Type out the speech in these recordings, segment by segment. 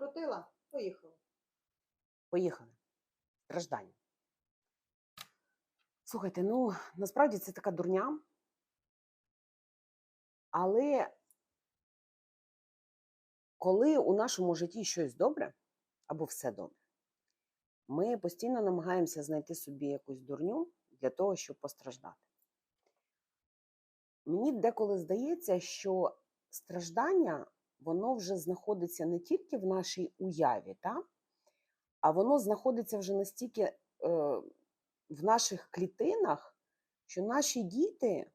накрутила, поїхала. Поїхали. Страждання. Слухайте, ну насправді це така дурня. Але коли у нашому житті щось добре, або все добре, ми постійно намагаємося знайти собі якусь дурню для того, щоб постраждати. Мені деколи здається, що страждання воно вже знаходиться не тільки в нашій уяві, та? а воно знаходиться вже настільки е, в наших клітинах, що наші діти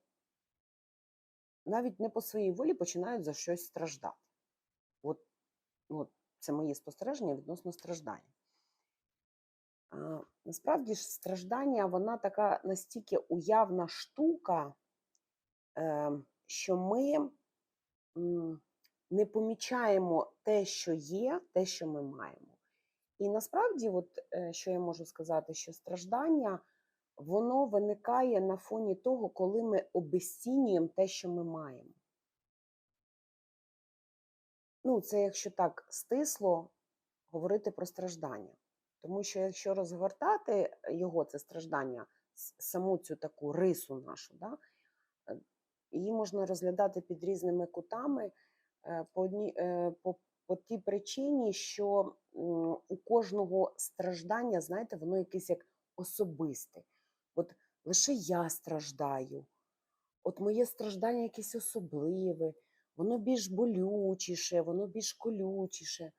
навіть не по своїй волі починають за щось страждати. От, от це мої спостереження відносно страждання. А, насправді ж страждання, вона така настільки уявна штука, е, що ми не помічаємо те, що є, те, що ми маємо. І насправді, от, е, що я можу сказати, що страждання воно виникає на фоні того, коли ми обесцінюємо те, що ми маємо. Ну, це якщо так стисло говорити про страждання. Тому що якщо розгортати його, це страждання, саму цю таку рису нашу, да, е, її можна розглядати під різними кутами по, одній, е, по, по тій причині, що у кожного страждання, знаєте, воно якесь як особисте. От лише я страждаю, от моє страждання якесь особливе, воно більш болючіше, воно більш колючіше.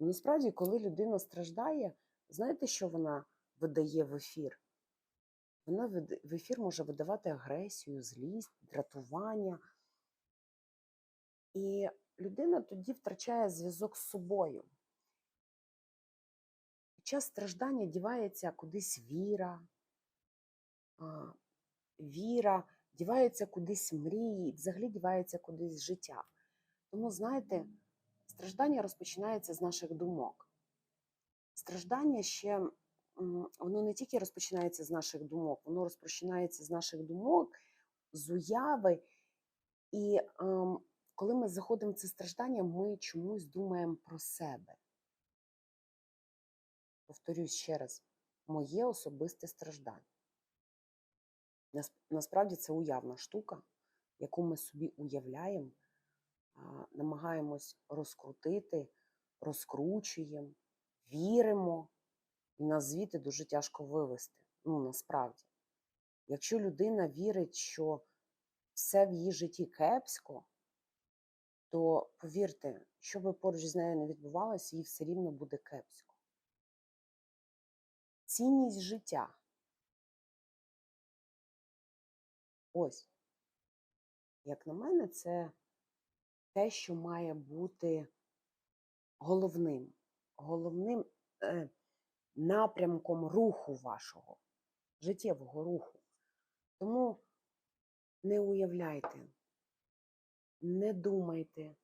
Ну, насправді, коли людина страждає, знаєте, що вона видає в ефір? Вона в ефір може видавати агресію, злість, дратування. І людина тоді втрачає зв'язок з собою. Під час страждання дівається кудись віра, віра, діваються кудись мрії, взагалі дівається кудись життя. Тому, знаєте, страждання розпочинається з наших думок. Страждання ще воно не тільки розпочинається з наших думок, воно розпочинається з наших думок, з уяви. І ем, коли ми заходимо в це страждання, ми чомусь думаємо про себе. Повторюсь ще раз, моє особисте страждання. Насправді це уявна штука, яку ми собі уявляємо, намагаємось розкрутити, розкручуємо, віримо, і нас звідти дуже тяжко вивести. Ну, насправді. Якщо людина вірить, що все в її житті кепсько, то повірте, що би поруч з нею не відбувалося, їй все рівно буде кепсько. Цінність життя. Ось. Як на мене, це те, що має бути головним, головним е, напрямком руху вашого, життєвого руху. Тому не уявляйте, не думайте,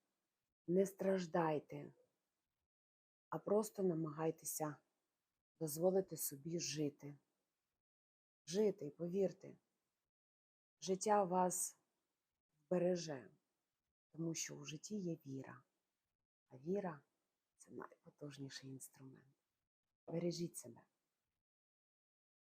не страждайте, а просто намагайтеся дозволити собі жити. Жити, повірте, життя вас береже, тому що у житті є віра, а віра це найпотужніший інструмент. Бережіть себе.